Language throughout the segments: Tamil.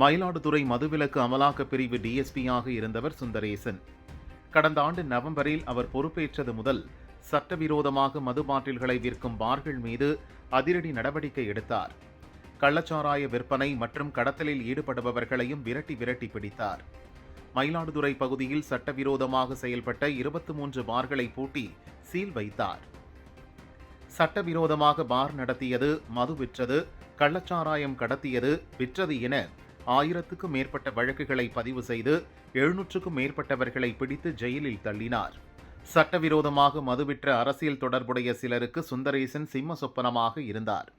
மயிலாடுதுறை மதுவிலக்கு அமலாக்கப் பிரிவு டிஎஸ்பியாக இருந்தவர் சுந்தரேசன். கடந்த ஆண்டு நவம்பரில் அவர் பொறுப்பேற்றது முதல் சட்டவிரோதமாக மது பாட்டில்களை விற்கும் பார்கள் மீது அதிரடி நடவடிக்கை எடுத்தார். கள்ளச்சாராய விற்பனை மற்றும் கடத்தலில் ஈடுபடுபவர்களையும் விரட்டி விரட்டி பிடித்தார். மயிலாடுதுறை பகுதியில் சட்டவிரோதமாக செயல்பட்ட இருபத்தி மூன்று பார்களை பூட்டி சீல் வைத்தார். சட்டவிரோதமாக பார் நடத்தியது மது விற்றது கள்ளச்சாராயம் கடத்தியது விற்றது என ஆயிரத்துக்கும் மேற்பட்ட வழக்குகளை பதிவு செய்து எழுநூற்றுக்கும் மேற்பட்டவர்களை பிடித்து ஜெயிலில் தள்ளினார். சட்டவிரோதமாக மதுவிற்ற அரசியல் தொடர்புடைய சிலருக்கு சுந்தரேசன் சிம்ம சொப்பனமாக இருந்தார்.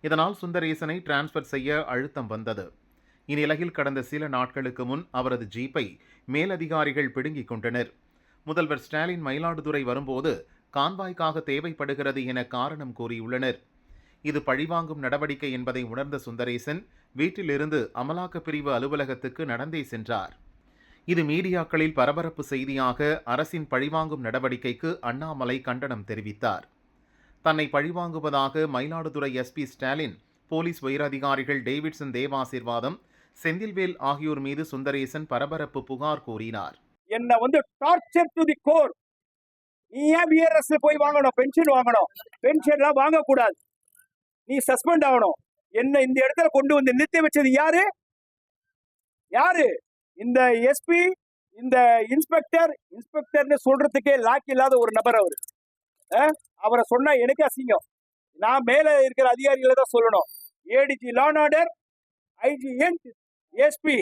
இதனால் சுந்தரேசனை டிரான்ஸ்பர் செய்ய அழுத்தம் வந்தது. இந்நிலையில் கடந்த சில நாட்களுக்கு முன் அவரது ஜீப்பை மேலதிகாரிகள் பிடுங்கிக் கொண்டனர். முதல்வர் ஸ்டாலின் மயிலாடுதுறை வரும்போது கான்வாய்க்காக தேவைப்படுகிறது என காரணம் கூறியுள்ளனர். இது பழிவாங்கும் நடவடிக்கை என்பதை உணர்ந்த சுந்தரேசன் வீட்டிலிருந்து அமலாக்கப் பிரிவு அலுவலகத்துக்கு நடந்தே சென்றார். இது மீடியாக்களில் பரபரப்பு செய்தியாக அரசின் பழிவாங்கும் நடவடிக்கைக்கு அண்ணாமலை கண்டனம் தெரிவித்தார். தன்னை பழிவாங்குவதாக மயிலாடுதுறை எஸ்பி ஸ்டாலின் போலீஸ் உயரதிகாரிகள் டேவிட்சன் தேவாசிர்வாதம் செந்தில்வேல் ஆகியோர் மீது சுந்தரேசன் பரபரப்பு புகார் கூறினார். என்ன வந்து டார்ச்சர் டு தி கோர் நீ ஏன் பிஆர்எஸ் போய் வாங்கணும்? பென்ஷன் வாங்கணும். பென்ஷன்லாம் வாங்கக்கூடாது. நீ சஸ்பெண்ட் ஆகணும். என்ன இந்த இடத்துல கொண்டு வந்து நிறுத்தி வச்சது யாரு? யாரு? இந்த எஸ்பி இந்த இன்ஸ்பெக்டர் இன்ஸ்பெக்டர்னு சொல்றதுக்கே லாக் இல்லாத ஒரு நபர் அவர். அவரை சொன்னா எனக்கு அசிங்கம். நான் மேல இருக்கிற அதிகாரிகளை தான் சொல்லணும். ADG law and order IG SP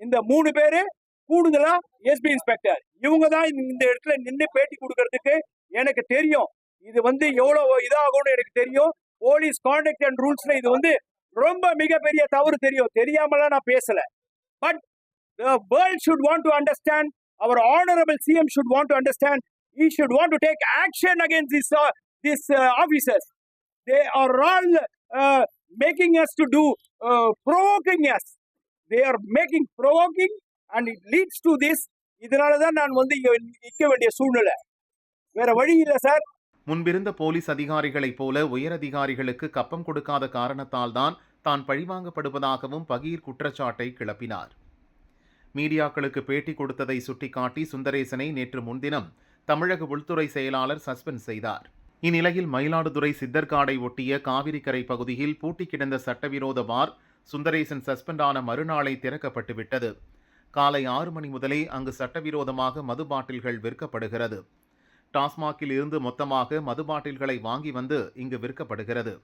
இந்த மூணு பேரு கூடுதலா எஸ்பி இன்ஸ்பெக்டர் இவங்க தான் இந்த இடத்துல நின்று பேட்டி கொடுக்கறதுக்கு எனக்கு தெரியும். இது வந்து எவ்வளவு இதாகும்னு எனக்கு தெரியும். போலீஸ் கான்டக்ட் அண்ட் ரூல்ஸ்ல இது வந்து ரொம்ப மிகப்பெரிய தவறு தெரியும். தெரியாமலாம் நான் பேசல. But world should want to understand our honourable CM should want to understand he should want to take action against this uh, this uh, officers. They are all uh, making us to do uh, provoking us. They are making provoking and it leads to this. இதனால தான் நான் வந்து இங்க நிற்க வேண்டிய சூழ்நிலை. வேற வழி இல்லை சார் முன்பிருந்த போலீஸ் அதிகாரிகளைப் போல உயரதிகாரிகளுக்கு கப்பம் கொடுக்காத காரணத்தால் தான் தான் பழிவாங்கப்படுவதாகவும் பகீர் குற்றச்சாட்டை கிளப்பினார். மீடியாக்களுக்கு பேட்டி கொடுத்ததை சுட்டிக்காட்டி சுந்தரேசனை நேற்று முன்தினம் தமிழக உள்துறை செயலாளர் சஸ்பெண்ட் செய்தார். இந்நிலையில் மயிலாடுதுறை சித்தர்காடை ஒட்டிய காவிரிக்கரை பகுதியில் பூட்டி கிடந்த சட்டவிரோத பார் சுந்தரேசன் சஸ்பெண்ட் ஆன மறுநாளை திறக்கப்பட்டுவிட்டது. காலை ஆறு மணி முதலே அங்கு சட்டவிரோதமாக மது பாட்டில்கள் விற்கப்படுகிறது. டாஸ்மாகில் இருந்து மொத்தமாக மது பாட்டில்களை வாங்கி வந்து இங்கு விற்கப்படுகிறது.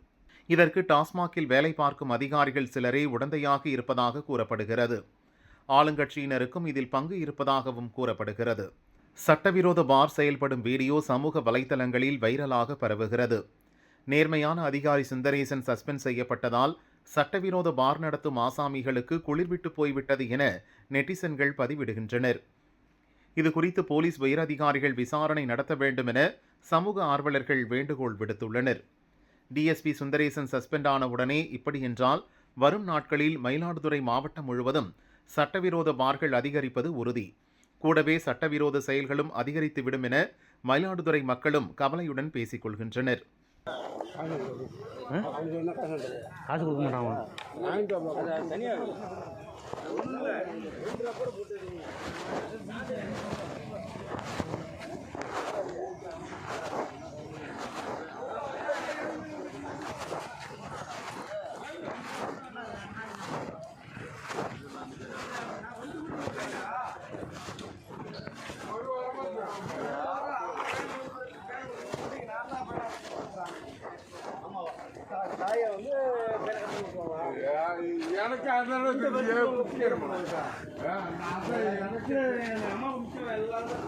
இதற்கு டாஸ்மாகில் வேலை பார்க்கும் அதிகாரிகள் சிலரே உடந்தையாக இருப்பதாக கூறப்படுகிறது. ஆளுங்கட்சியினருக்கும் இதில் பங்கு இருப்பதாகவும் கூறப்படுகிறது. சட்டவிரோத பார் செயல்படும் வீடியோ சமூக வலைதளங்களில் வைரலாக பரவுகிறது. நேர்மையான அதிகாரி சுந்தரேசன் சஸ்பெண்ட் செய்யப்பட்டதால் சட்டவிரோத பார் நடத்தும் ஆசாமிகளுக்கு குளிர்விட்டு போய்விட்டது என நெட்டிசன்கள் பதிவிடுகின்றனர். இது குறித்து போலீஸ் உயரதிகாரிகள் விசாரணை நடத்த வேண்டும் என சமூக ஆர்வலர்கள் வேண்டுகோள் விடுத்துள்ளனர். டிஎஸ்பி சுந்தரேசன் சஸ்பெண்ட் ஆன உடனே இப்படி என்றால் வரும் நாட்களில் மயிலாடுதுறை மாவட்டம் முழுவதும் சட்டவிரோத பார்கள் அதிகரிப்பது உறுதி. கூடவே சட்டவிரோத செயல்களும் அதிகரித்துவிடும் என மயிலாடுதுறை மக்களும் கவலையுடன் பேசிக் கொள்கின்றனர். காசு கொடுக்க Thank you. எனக்கு அதனால எனக்கு அம்மா முக்கியம் எல்லாரும்